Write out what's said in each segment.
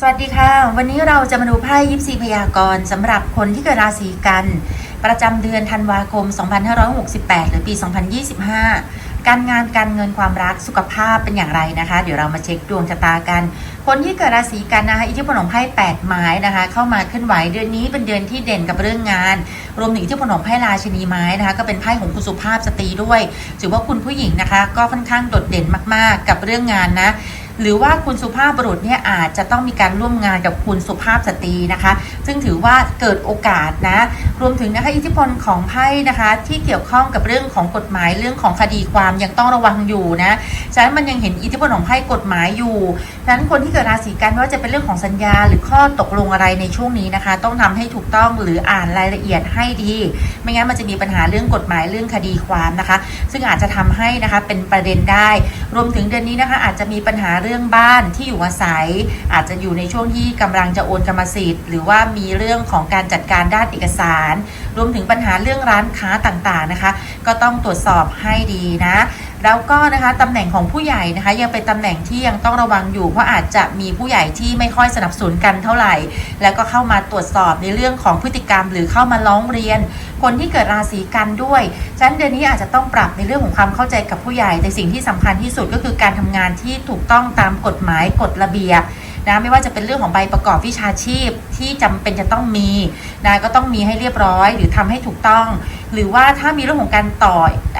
สวัสดีค่ะ วันนี้เราจะมาดูไพ่ยิปซีพยากรณ์สำหรับคนที่เกิดราศีกัน ประจำเดือนธันวาคม 2568 หรือปี 2025 การงานการเงินความรักสุขภาพเป็นอย่างไรนะคะ เดี๋ยวเรามาเช็คดวงชะตากัน คนที่เกิดราศีกันนะคะอิทธิพลของไพ่8ไม้นะคะ เข้ามาเคลื่อนไหวเดือนนี้เป็นเดือนที่เด่นกับเรื่องงาน รวมถึงอิทธิพลของไพ่ราชินีไม้นะคะ ก็เป็นไพ่ของคุณสุภาพสตรีด้วยถือว่าคุณผู้หญิงนะคะ ก็ค่อนข้างโดดเด่นมากๆ กับเรื่องงานนะ หรือว่าคุณสุภาพบุรุษเนี่ยอาจจะต้องมีการร่วมงานกับคุณสุภาพสตรีนะคะ ซึ่งถือว่าเกิดโอกาสนะ รวมถึงนะคะอิทธิพลของไพ่นะคะ ที่เกี่ยวข้องกับเรื่องของกฎหมายเรื่องของคดีความยังต้องระวังอยู่นะฉะนั้นมันยังเห็นอิทธิพลของไพ่กฎหมายอยู่ฉะนั้นคนที่เกิดราศีกันไม่ว่าจะเป็นเรื่องของสัญญา หรือข้อตกลงอะไรในช่วงนี้นะคะ ต้องทำให้ถูกต้องหรืออ่านรายละเอียดให้ดี ไม่งั้นมันจะมีปัญหาเรื่องกฎหมายเรื่องคดีความนะคะ ซึ่งอาจจะทำให้นะคะเป็นประเด็นได้ รวมถึงเดือนนี้นะคะอาจจะมีปัญหาเรื่องบ้านที่อยู่อาศัย อาจจะอยู่ในช่วงที่กำลังจะโอนกรรมสิทธิ์ หรือว่ามีเรื่องของการจัดการด้านเอกสาร รวมถึงปัญหาเรื่องร้านค้าต่างๆนะคะ ก็ต้องตรวจสอบให้ดีนะแล้วก็นะคะตำแหน่งของผู้ใหญ่นะคะ ยังเป็นตำแหน่งที่ยังต้องระวังอยู่ เพราะอาจจะมีผู้ใหญ่ที่ไม่ค่อยสนับสนุนกันเท่าไหร่ แล้วก็เข้ามาตรวจสอบในเรื่องของพฤติกรรม หรือเข้ามาร้องเรียน คนที่เกิดราศีกันด้วยฉะนั้นเดือนนี้อาจจะต้องปรับในเรื่องของความเข้าใจกับผู้ใหญ่แต่สิ่งที่สำคัญที่สุดก็คือการทำงานที่ถูกต้องตามกฎหมายกฎระเบียบ นะไม่ว่าจะเป็นเรื่องของใบประกอบวิชาชีพที่จำเป็นจะต้องมีนะก็ต้องมีให้เรียบร้อย หรือทำให้ถูกต้อง หรือว่าถ้ามีเรื่องของการต่อ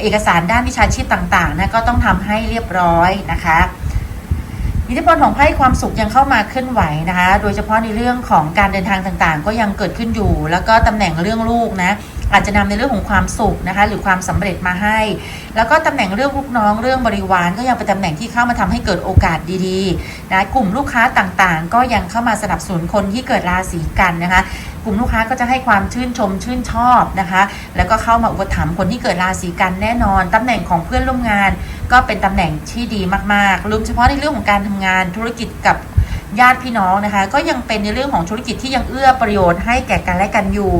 เอกสารด้านวิชาชีพต่างๆนะก็ต้องทำให้เรียบร้อยนะคะอิทธิพลของไพ่ความสุขยังเข้ามาเคลื่อนไหวนะคะ โดยเฉพาะในเรื่องของการเดินทางต่างๆ ก็ยังเกิดขึ้นอยู่ แล้วก็ตำแหน่งเรื่องลูกนะ อาจจะนำในเรื่องของความสุขนะคะ หรือความสำเร็จมาให้ แล้วก็ตำแหน่งเรื่องลูกน้องเรื่องบริวารก็ยังเป็นตำแหน่งที่เข้ามาทำให้เกิดโอกาสดีๆนะกลุ่มลูกค้าต่างๆ ก็ยังเข้ามาสนับสนุนคนที่เกิดราศีกันนะคะ กลุ่มลูกค้าก็จะให้ความชื่นชมชื่นชอบนะคะ แล้วก็เข้ามาอุปถัมภ์คนที่เกิดราศีกันแน่นอนตำแหน่งของเพื่อนร่วมงาน ก็เป็นตำแหน่งที่ดีมากๆรวมเฉพาะในเรื่องของการทำงานธุรกิจกับ ญาติพี่น้องนะคะ ก็ยังเป็นในเรื่องของธุรกิจที่ยังเอื้อประโยชน์ให้แก่กันและกันอยู่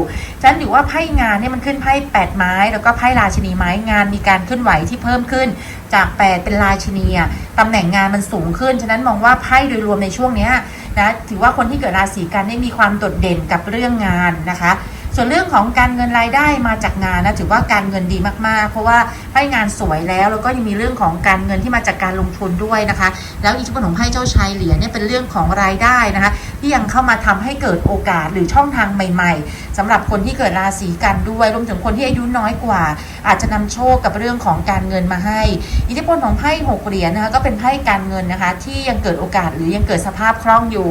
ฉะนันถือว่าไพ่งานเนี่ยมันขึ้นไพ่แปดไม้ แล้วก็ไพ่ราชินีไม้งานมีการเคลื่อนไหวที่เพิ่มขึ้น จากแปดเป็นราชินีอะตำแหน่งงานมันสูงขึ้น ฉะนั้นมองว่าไพ่โดยรวมในช่วงนี้นะถือว่าคนที่เกิดราศีกันได้มีความโดดเด่นกับเรื่องงานนะคะ ส่วนเรื่องของการเงินรายได้มาจากงานนะถือว่าการเงินดีมากๆ เพราะว่าไพ่งานสวยแล้วแล้วก็ยังมีเรื่องของการเงินที่มาจากการลงทุนด้วยนะคะ แล้วอิทธิพลของไพ่เจ้าชายเหรียญเนี่ยเป็นเรื่องของรายได้นะคะที่ยังเข้ามาทำให้เกิดโอกาสหรือช่องทางใหม่ ๆสำหรับคนที่เกิดราศีกันด้วยรวมถึงคนที่อายุน้อยกว่า อาจจะนำโชคกับเรื่องของการเงินมาให้ อิทธิพลของไพ่หกเหรียญนะคะก็เป็นไพ่การเงินนะคะที่ยังเกิดโอกาสหรือยังเกิดสภาพคล่องอยู่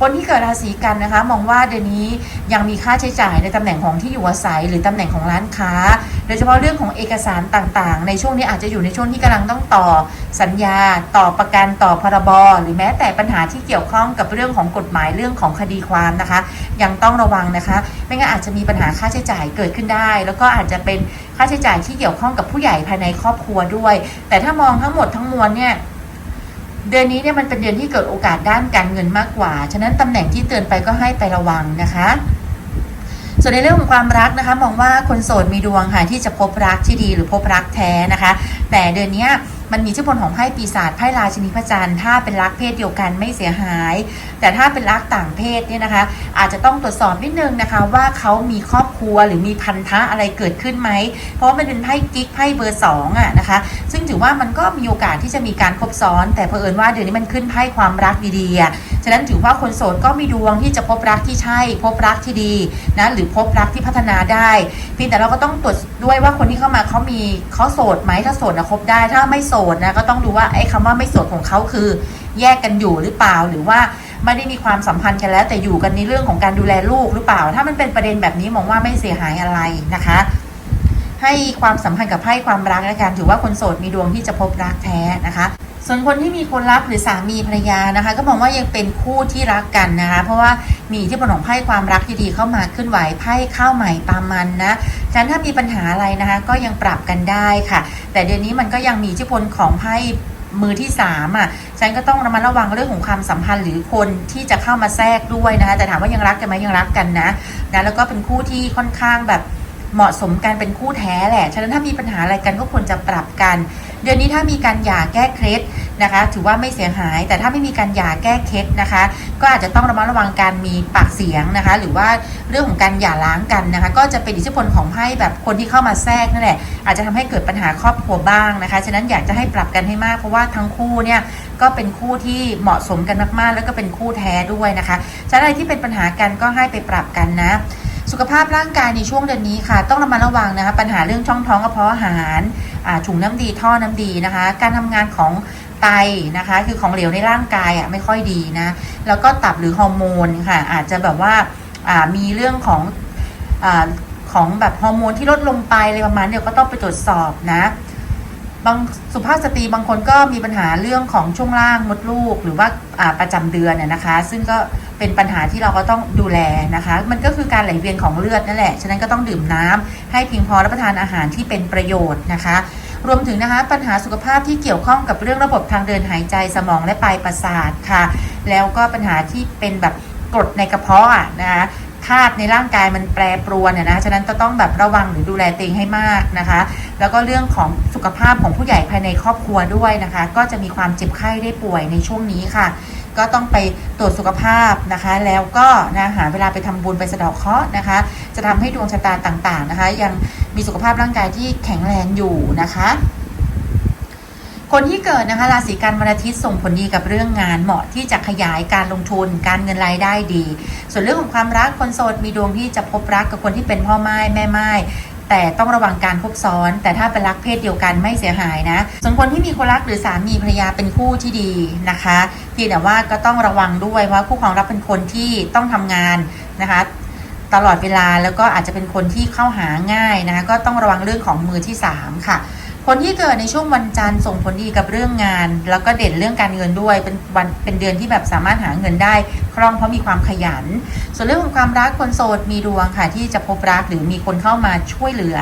คนที่เกิดราศีกันนะคะ มองว่าเดือนนี้ยังมีค่าใช้จ่ายในตำแหน่งของที่อยู่อาศัย หรือตำแหน่งของร้านค้า โดยเฉพาะเรื่องของเอกสารต่างๆ ในช่วงนี้อาจจะอยู่ในช่วงที่กำลังต้องต่อสัญญา ต่อประกันต่อพรบหรือแม้แต่ปัญหาที่เกี่ยวข้องกับเรื่องของกฎหมายเรื่องของคดีความนะคะ ยังต้องระวังนะคะ ไม่งั้นอาจจะมีปัญหาค่าใช้จ่ายเกิดขึ้นได้ แล้วก็อาจจะเป็นค่าใช้จ่ายที่เกี่ยวข้องกับผู้ใหญ่ภายในครอบครัวด้วย แต่ถ้ามองทั้งหมดทั้งมวลเนี่ยเดือนนี้เนี่ยมันเป็นเดือนที่เกิดโอกาสด้านการเงินมากกว่า ฉะนั้นตำแหน่งที่เตือนไปก็ให้ไประวังนะคะ ส่วนในเรื่องของความรักนะคะ มองว่าคนโสดมีดวงค่ะที่จะพบรักที่ดีหรือพบรักแท้นะคะ แต่เดือนนี้ มันมีอิทธิพลของไพ่ปีศาจไพ่ราชินีพระจันทร์ถ้าเป็นรักเพศเดียวกันไม่เสียหาย แต่ถ้าเป็นรักต่างเพศเนี่ยนะคะ อาจจะต้องตรวจสอบนิดนึงนะคะ ว่าเขามีครอบครัวหรือมีพันธะอะไรเกิดขึ้นไหม เพราะมันเป็นไพ่กิ๊กไพ่เบอร์สองอะนะคะ ซึ่งถือว่ามันก็มีโอกาสที่จะมีการคบซ้อน แต่เผอิญว่าเดือนนี้มันขึ้นไพ่ความรักดีๆอะฉะนั้นถือว่าคนโสดก็มีดวงที่จะพบรักที่ใช่ พบรักที่ดีนะหรือพบรักที่พัฒนาได้เพียงแต่เราก็ต้องตรวจด้วยว่าคนที่เข้ามาเขามีเขาโสดไหมถ้าโสดนะคบได้ถ้าไม่โสดดนะก็ต้องดูว่าไอ้คำว่าไม่โสดของเขาคือ แยกกันอยู่หรือเปล่าหรือว่าไม่ได้มีความสัมพันธ์กันแล้ว แต่อยู่กันในเรื่องของการดูแลลูกหรือเปล่า ถ้ามันเป็นประเด็นแบบนี้มองว่าไม่เสียหายอะไรนะคะ ให้ความสัมพันธ์กับไพ่ความรักและการถือว่าคนโสดมีดวงที่จะพบรักแท้นะคะ ส่วนคนที่มีคนรักหรือสามีภรรยานะคะ ก็มองว่ายังเป็นคู่ที่รักกันนะคะ เพราะว่ามีที่ผลของไพ่ความรักที่ดีเข้ามาขึ้นไหวไพ่ข้าวใหม่ปลามันนะฉะนั้นถ้ามีปัญหาอะไรนะคะ ก็ยังปรับกันได้ค่ะ แต่เดือนนี้มันก็ยังมีทธิพลของไพ่มือที่สามอะ ฉันก็ต้องระมัดระวังเรื่องของความสัมพันธ์หรือคนที่จะเข้ามาแทรกด้วยนะคะแต่ถามว่ายังรักกันไหมยังรักกันนะนะแล้วก็เป็นคู่ที่ค่อนข้างแบบ เหมาะสมกันเป็นคู่แท้แหละ ฉะนั้นถ้ามีปัญหาอะไรกันก็ควรจะปรับกัน เดือนนี้ถ้ามีการหย่าแก้เคล็ดนะคะ ถือว่าไม่เสียหาย แต่ถ้าไม่มีการหย่าแก้เคล็ดนะคะ ก็อาจจะต้องระมัดระวังการมีปากเสียงนะคะ หรือว่าเรื่องของการหย่าร้างกันนะคะ ก็จะเป็นอิทธิพลของไพ่แบบคนที่เข้ามาแทรกนั่นแหละ อาจจะทำให้เกิดปัญหาครอบครัวบ้างนะคะ ฉะนั้นอยากจะให้ปรับกันให้มาก เพราะว่าทั้งคู่เนี่ยก็เป็นคู่ที่เหมาะสมกันมากๆ แล้วก็เป็นคู่แท้ด้วยนะคะฉะนั้นอะไรที่เป็นปัญหากันก็ให้ไปปรับกันนะ สุขภาพร่างกายในช่วงเดือนนี้ค่ะ ต้องระมัดระวังนะคะ ปัญหาเรื่องช่องท้องกระเพาะอาหารถุงน้ำดีท่อน้ำดีนะคะ การทำงานของไตนะคะ คือของเหลวในร่างกายอะไม่ค่อยดีนะ แล้วก็ตับหรือฮอร์โมนค่ะ อาจจะแบบว่าามีเรื่องของอของแบบฮอร์โมนที่ลดลงไปอะไรประมาณเนี้ยก็ต้องไปตรวจสอบนะ บางสุภาพสตรีบางคนก็มีปัญหาเรื่องของช่วงล่างมดลูก หรือว่าประจำเดือนน่ยนะคะ ซึ่งก็เป็นปัญหาที่เราก็ต้องดูแลนะคะ มันก็คือการไหลเวียนของเลือดนั่นแหละฉะนั้นก็ต้องดื่มน้ำให้เพียงพอรับประทานอาหารที่เป็นประโยชน์นะคะ รวมถึงนะคะปัญหาสุขภาพที่เกี่ยวข้องกับเรื่องระบบทางเดินหายใจสมองและปลายประสาทค่ะ แล้วก็ปัญหาที่เป็นแบบกรดในกระเพาะนะคะ ธาตุในร่างกายมันแปรปรวนนะ ฉะนั้นจะต้องแบบระวังหรือดูแลตัวเองให้มากนะคะ แล้วก็เรื่องของสุขภาพของผู้ใหญ่ภายในครอบครัวด้วยนะคะ ก็จะมีความเจ็บไข้ได้ป่วยในช่วงนี้ค่ะ ก็ต้องไปตรวจสุขภาพนะคะ แล้วก็นะหาเวลาไปทำบุญไปสะเดอกเคราะห์นะคะ จะทำให้ดวงชะตาต่างๆนะคะ ยังมีสุขภาพร่างกายที่แข็งแรงอยู่นะคะ คนที่เกิดนะคะราศีกันวันอาทิตย์ส่งผลดีกับเรื่องงานเหมาะที่จะขยายการลงทุน การเงินรายได้ดี ส่วนเรื่องของความรักคนโสดมีดวงที่จะพบรักกับคนที่เป็นพ่อไม้แม่ไม้แต่ต้องระวังการคบซ้อน แต่ถ้าเป็นรักเพศเดียวกันไม่เสียหายนะ ส่วนคนที่มีคนรักหรือสามีภรรยาเป็นคู่ที่ดีนะคะเพียงแต่ว่าก็ต้องระวังด้วยว่าคู่ของรักเป็นคนที่ต้องทำงานนะคะ ตลอดเวลาแล้วก็อาจจะเป็นคนที่เข้าหาง่ายนะคะก็ต้องระวังเรื่องของมือที่ 3 ค่ะ คนที่เกิดในช่วงวันจันทร์ส่งผลดีกับเรื่องงาน แล้วก็เด่นเรื่องการเงินด้วย เป็นวันเป็นเดือนที่แบบสามารถหาเงินได้คล่องเพราะมีความขยัน ส่วนเรื่องของความรักคนโสดมีดวงค่ะ ที่จะพบรักหรือมีคนเข้ามาช่วยเหลือ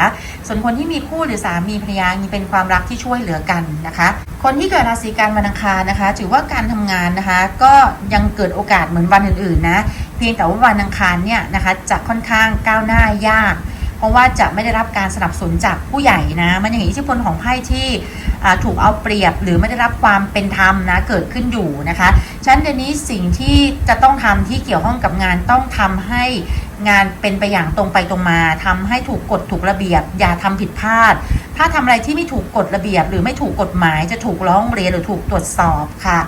ส่วนคนที่มีคู่หรือสามีภรรยามีเป็นความรักที่ช่วยเหลือกันนะคะ คนที่เกิดราศีกันวันอังคารนะคะ ถือว่าการทำงานนะคะ ก็ยังเกิดโอกาสเหมือนวันอื่นๆนะ เพียงแต่ว่าวันอังคารเนี่ยนะคะจะค่อนข้างก้าวหน้ายาก เพราะว่าจะไม่ได้รับการสนับสนุนจากผู้ใหญ่นะ มันยังอิทธิพลของไพ่ที่ถูกเอาเปรียบหรือไม่ได้รับความเป็นธรรมนะเกิดขึ้นอยู่นะคะฉะนั้นเดี๋ยวนี้สิ่งที่จะต้องทำที่เกี่ยวข้องกับงานต้องทำให้งานเป็นไปอย่างตรงไปตรงมาทำให้ถูกกฎถูกระเบียบ อย่าทำผิดพลาด ถ้าทำอะไรที่ไม่ถูกกฎระเบียบ หรือไม่ถูกกฎหมายจะถูกร้องเรียนหรือถูกตรวจสอบค่ะ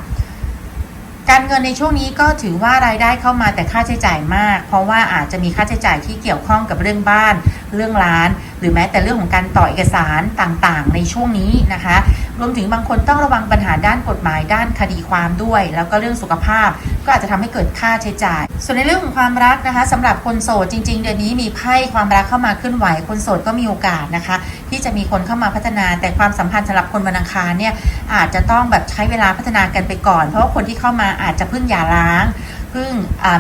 การเงินในช่วงนี้ก็ถือว่ารายได้เข้ามาแต่ค่าใช้จ่ายมาก เพราะว่าอาจจะมีค่าใช้จ่ายที่เกี่ยวข้องกับเรื่องบ้าน เรื่องร้าน หรือแม้แต่เรื่องของการต่อเอกสารต่างๆ ในช่วงนี้นะคะ รวมถึงบางคนต้องระวังปัญหาด้านกฎหมายด้านคดีความด้วย แล้วก็เรื่องสุขภาพ ก็อาจจะทำให้เกิดค่าใช้จ่าย ส่วนในเรื่องของความรักนะคะสำหรับคนโสดจริง ๆ เดือนนี้มีไพ่ความรักเข้ามาเคลื่อนไหวคนโสดก็มีโอกาสนะคะ ที่จะมีคนเข้ามาพัฒนาแต่ความสัมพันธ์สำหรับคนวันอังคารเนี่ยอาจจะต้องแบบใช้เวลาพัฒนากันไปก่อน เพราะว่าคนที่เข้ามาอาจจะเพิ่งหย่าร้างเพิ่ง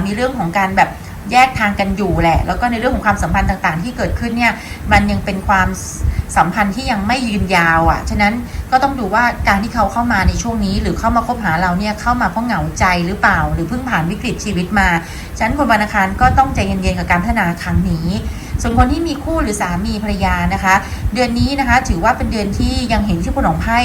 มีเรื่องของการแบบ แยกทางกันอยู่แหละ แล้วก็ในเรื่องของความสัมพันธ์ต่างๆ ที่เกิดขึ้นเนี่ยมันยังเป็นความสัมพันธ์ที่ยังไม่ยืนยาวอะ่ะ ฉะนั้นก็ต้องดูว่าการที่เขาเข้ามาในช่วงนี้ หรือเข้ามาคบหาเราเนี่ยเข้ามาเพราะเหงาใจหรือเปล่า หรือเพิ่งผ่านวิกฤตชีวิตมา ฉะนั้นคนวันอังคารก็ต้องใจเย็นๆกับการพัฒนาครั้งนี้ ส่วนคนที่มีคู่หรือสามีภรรยานะคะ เดือนนี้นะคะ ถือว่าเป็นเดือนที่ยังเห็นที่ผลของไพ่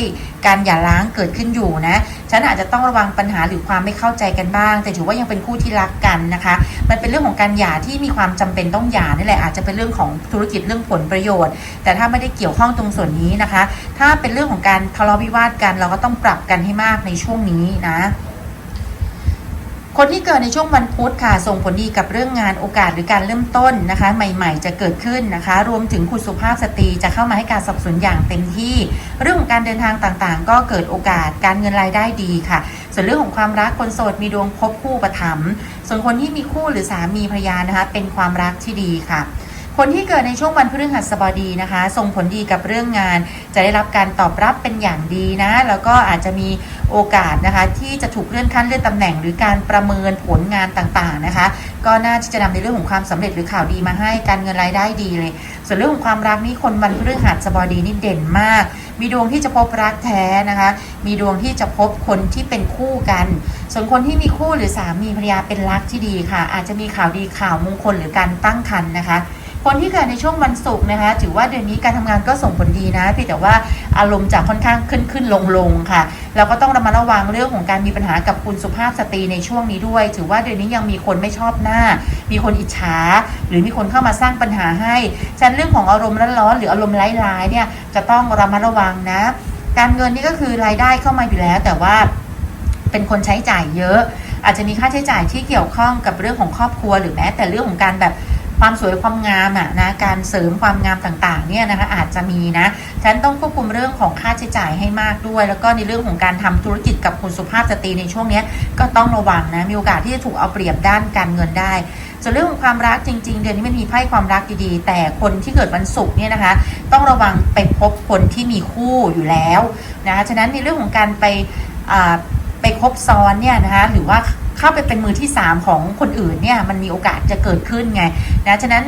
การหย่าร้างเกิดขึ้นอยู่นะฉันอาจจะต้องระวังปัญหาหรือความไม่เข้าใจกันบ้าง แต่ถือว่ายังเป็นคู่ที่รักกันนะคะ มันเป็นเรื่องของการหย่าที่มีความจำเป็นต้องหย่านี่แหละอาจจะเป็นเรื่องของธุรกิจเรื่องผลประโยชน์ แต่ถ้าไม่ได้เกี่ยวข้องตรงส่วนนี้นะคะ ถ้าเป็นเรื่องของการทะเลาะวิวาทกัน เราก็ต้องปรับกันให้มากในช่วงนี้นะ คนที่เกิดในช่วงวันพุธค่ะ ส่งผลดีกับเรื่องงานโอกาสหรือการเริ่มต้นนะคะ ใหม่ ๆ จะเกิดขึ้นนะคะ รวมถึงคุณสุภาพสตรีจะเข้ามาให้การสนับสนุนอย่างเต็มที่ เรื่องของการเดินทางต่างๆ ก็เกิดโอกาสการเงินรายได้ดีค่ะ ส่วนเรื่องของความรักคนโสดมีดวงพบคู่ประถมส่วนคนที่มีคู่หรือสามีภรรยานะคะเป็นความรักที่ดีค่ะ คนที่เกิดในช่วงวันพฤหัสบดีนะคะ ส่งผลดีกับเรื่องงาน จะได้รับการตอบรับเป็นอย่างดีนะ แล้วก็อาจจะมีโอกาสนะคะ ที่จะถูกเลื่อนขั้นเลื่อนตำแหน่ง หรือการประเมินผลงานต่างๆนะคะ ก็น่าที่จะนำในเรื่องของความสำเร็จหรือข่าวดีมาให้การเงินรายได้ดีเลย ส่วนเรื่องของความรักนี่คนวันพฤหัสบดีนี่เด่นมาก มีดวงที่จะพบรักแท้นะคะ มีดวงที่จะพบคนที่เป็นคู่กัน ส่วนคนที่มีคู่หรือสามีภรรยาเป็นรักที่ดีค่ะ อาจจะมีข่าวดีข่าวมงคลหรือการตั้งครรภ์นะคะ คนที่เกิดในช่วงวันศุกร์นะคะ ถือว่าเดือนนี้การทำงานก็ส่งผลดีนะเพียงแต่ว่าอารมณ์จะค่อนข้างขึ้นขึ้นลงลงค่ะ เราก็ต้องระมัดระวังเรื่องของการมีปัญหากับคุณสุภาพสตรีในช่วงนี้ด้วย ถือว่าเดือนนี้ยังมีคนไม่ชอบหน้า มีคนอิจฉา หรือมีคนเข้ามาสร้างปัญหาให้ฉะนั้นเรื่องของอารมณ์ร้อนๆหรืออารมณ์ร้ายๆเนี่ยจะต้องระมัดระวังนะ การเงินนี่ก็คือรายได้เข้ามาอยู่แล้ว แต่ว่าเป็นคนใช้จ่ายเยอะ อาจจะมีค่าใช้จ่ายที่เกี่ยวข้องกับเรื่องของครอบครัว หรือแม้แต่เรื่องของการแบบ ความสวยความงามอะนะการเสริมความงามต่างๆเนี่ยนะคะอาจจะมีนะฉะนันต้องควบคุมเรื่องของค่าใช้จ่ายให้มากด้วย แล้วก็ในเรื่องของการทำธุรกิจกับคุณสุภาพสตรีในช่วงนี้ก็ต้องระวังนะมีโอกาสที่จะถูกเอาเปรียบด้านการเงินได้ส่วนเรื่องของความรักจริง ๆ เดือนนี้มันมีไพ่ความรักดีๆ แต่คนที่เกิดวันศุกร์เนี่ยนะคะ ต้องระวังไปพบคนที่มีคู่อยู่แล้วนะคะฉะนั้นในเรื่องของการไปอ่าไปคบซ้อนเนี่ยนะคะหรือว่า เข้าไปเป็นมือที่ 3 ของคนอื่นเนี่ยมันมีโอกาสจะเกิดขึ้นไงนะฉะนั้น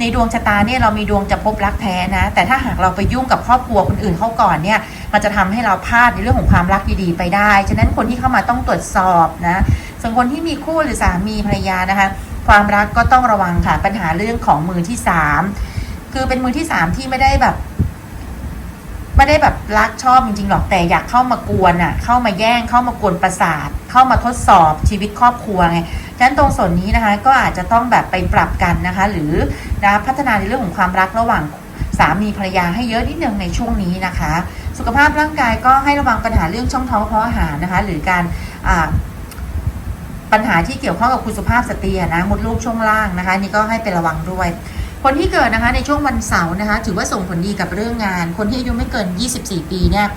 ในดวงชะตาเนี่ยเรามีดวงจะพบรักแท้นะ แต่ถ้าหากเราไปยุ่งกับครอบครัวคนอื่นเขาก่อนเนี่ย มันจะทำให้เราพลาดในเรื่องของความรักดีๆไปได้ ฉะนั้นคนที่เข้ามาต้องตรวจสอบนะส่วนคนที่มีคู่หรือสามีภรรยานะคะ ความรักก็ต้องระวังค่ะปัญหาเรื่องของมือที่สามคือเป็นมือที่สามที่ไม่ได้แบบ ไม่ได้แบบรักชอบจริงๆหรอกแต่อยากเข้ามากวนอะ เข้ามาแย่งเข้ามากวนประสาท เข้ามาทดสอบชีวิตครอบครัวไงฉะนั้นตรงส่วนนี้นะคะก็อาจจะต้องแบบไปปรับกันนะคะ หรือนะพัฒนาในเรื่องของความรักระหว่างสามีภรรยาให้เยอะนิดนึงในช่วงนี้นะคะ สุขภาพร่างกายก็ให้ระวังปัญหาเรื่องช่องท้องเพาะอาหารนะคะ หรือการปัญหาที่เกี่ยวข้องกับคุณสุภาพสตรีนะมดลูกช่วงล่างนะคะ นี่ก็ให้ไประวังด้วย คนที่เกิดนะคะในช่วงวันเสาร์นะคะถือว่าส่งผลดีกับเรื่องงาน คนที่อายุไม่เกิน 24 ปีเนี่ย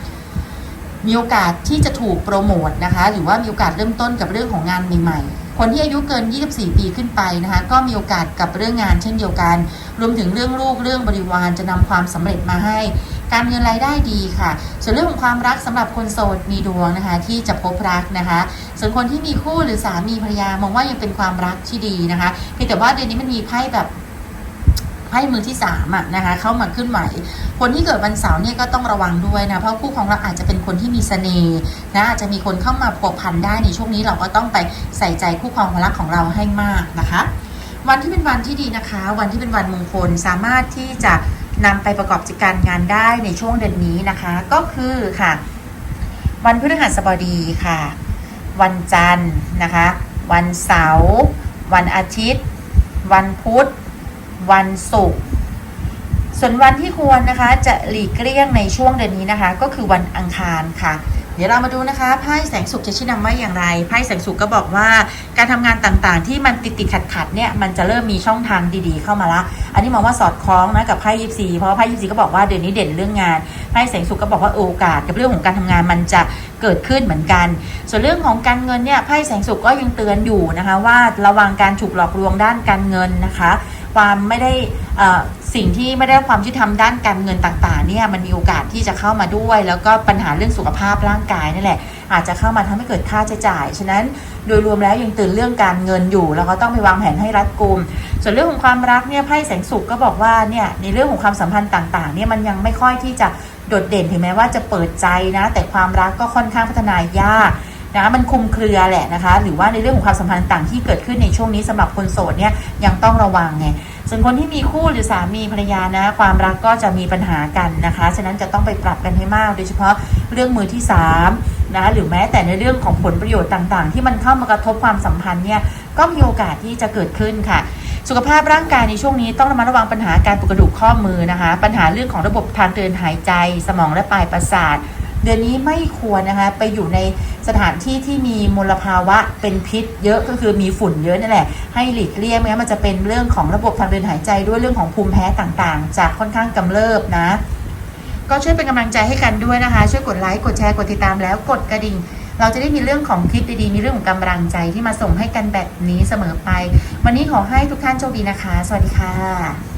มีโอกาสที่จะถูกโปรโมทนะคะ หรือว่ามีโอกาสเริ่มต้นกับเรื่องของงานใหม่ๆ คนที่อายุเกิน 24 ปีขึ้นไปนะคะ ก็มีโอกาสกับเรื่องงานเช่นเดียวกัน รวมถึงเรื่องลูกเรื่องบริวารจะนำความสำเร็จมาให้ การเงินรายได้ดีค่ะ ส่วนเรื่องของความรักสำหรับคนโสดมีดวงนะคะ ที่จะพบรักนะคะ ส่วนคนที่มีคู่หรือสามีภรรยามองว่ายังเป็นความรักที่ดีนะคะเพียงแต่ว่าเดือนนี้มันมีไพ่แบบ ไพ่มือที่สามอะนะคะเข้ามาขึ้นใหม่คนที่เกิดวันเสาร์เนี่ยก็ต้องระวังด้วยนะ เพราะคู่ของเราอาจจะเป็นคนที่มีเสน่ห์นะอาจจะมีคนเข้ามาผัวพันได้ในช่วงนี้เราก็ต้องไปใส่ใจคู่ครองรักของเราให้มากนะคะ วันที่เป็นวันที่ดีนะคะ วันที่เป็นวันมงคลสามารถที่จะนำไปประกอบกิจการงานได้ในช่วงเดือนนี้นะคะ ก็คือค่ะ วันพฤหัสบดีค่ะ วันจันทร์นะคะ วันเสาร์วันอาทิตย์ วันพุธ วันศุกร์ส่วนวันที่ควรนะคะจะหลีกเลี่ยงในช่วงเดือนนี้นะคะ ก็คือวันอังคารค่ะ เดี๋ยวเรามาดูนะคะไพ่แสงสุขจะชี้นำว่าอย่างไรไพ่แสงสุขก็บอกว่า การทำงานต่างๆ ที่มันติดติดขัดขัดๆเนี่ยมันจะเริ่มมีช่องทางดีๆ เข้ามาละ อันนี้มองว่าสอดคล้องนะกับไพ่ยิปซีเพราะไพ่ยิปซีก็บอกว่าเดือนนี้เด่นเรื่องงานไพ่แสงสุขก็บอกว่าโอกาสกับเรื่องของการทำงานมันจะเกิดขึ้นเหมือนกัน ส่วนเรื่องของการเงินเนี่ยไพ่แสงสุขก็ยังเตือนอยู่นะคะ ว่าระวังการถูกหลอกลวงด้านการเงินนะคะ ความไม่ได้สิ่งที่ไม่ได้ความยุติธรรมด้านการเงินต่างๆเนี่ยมันมีโอกาสที่จะเข้ามาด้วย แล้วก็ปัญหาเรื่องสุขภาพร่างกายนี่แหละ อาจจะเข้ามาทำให้เกิดค่าใช้จ่าย ฉะนั้นโดยรวมแล้วยังตือนเรื่องการเงินอยู่แล้วก็ต้องไปวางแผนให้รัดกุม ส่วนเรื่องของความรักเนี่ยไพ่แสงสุขก็บอกว่าเนี่ยในเรื่องของความสัมพันธ์ต่างๆเนี่ยมันยังไม่ค่อยที่จะโดดเด่นถึงแม้ว่าจะเปิดใจนะ แต่ความรักก็ค่อนข้างพัฒนายาก นะมันคุมเครือแหละนะคะ หรือว่าในเรื่องของความสัมพันธ์ต่างที่เกิดขึ้นในช่วงนี้สำหรับคนโสดเนี่ยยังต้องระวังไงส่วนคนที่มีคู่หรือสามีภรรยานะ ความรักก็จะมีปัญหากันนะคะ ฉะนั้นจะต้องไปปรับกันให้มาก โดยเฉพาะเรื่องมือที่3นะหรือแม้แต่ในเรื่องของผลประโยชน์ต่างๆ ที่มันเข้ามากระทบความสัมพันธ์เนี่ยก็มีโอกาสที่จะเกิดขึ้นค่ะ สุขภาพร่างกายในช่วงนี้ต้องระมัดระวังปัญหาการปวดกระดูกข้อมือนะคะ ปัญหาเรื่องของระบบทางเดินหายใจ สมองและปลายประสาท เดือนนี้ไม่ควรนะคะ ไปอยู่ในสถานที่ที่มีมลภาวะเป็นพิษ เยอะก็คือมีฝุ่นเยอะนั่นแหละ ให้หลีกเลี่ยงไม่งั้นมันจะเป็นเรื่องของระบบทางเดินหายใจด้วยเรื่องของภูมิแพ้ต่างๆจากค่อนข้างกำเริบนะ ก็ช่วยเป็นกำลังใจให้กันด้วยนะคะ ช่วยกดไลค์กดแชร์กดติดตามแล้วกดกระดิ่งเราจะได้มีเรื่องของคลิปดีๆ มีเรื่องของกำลังใจที่มาส่งให้กันแบบนี้เสมอไป วันนี้ขอให้ทุกท่านโชคดีนะคะ สวัสดีค่ะ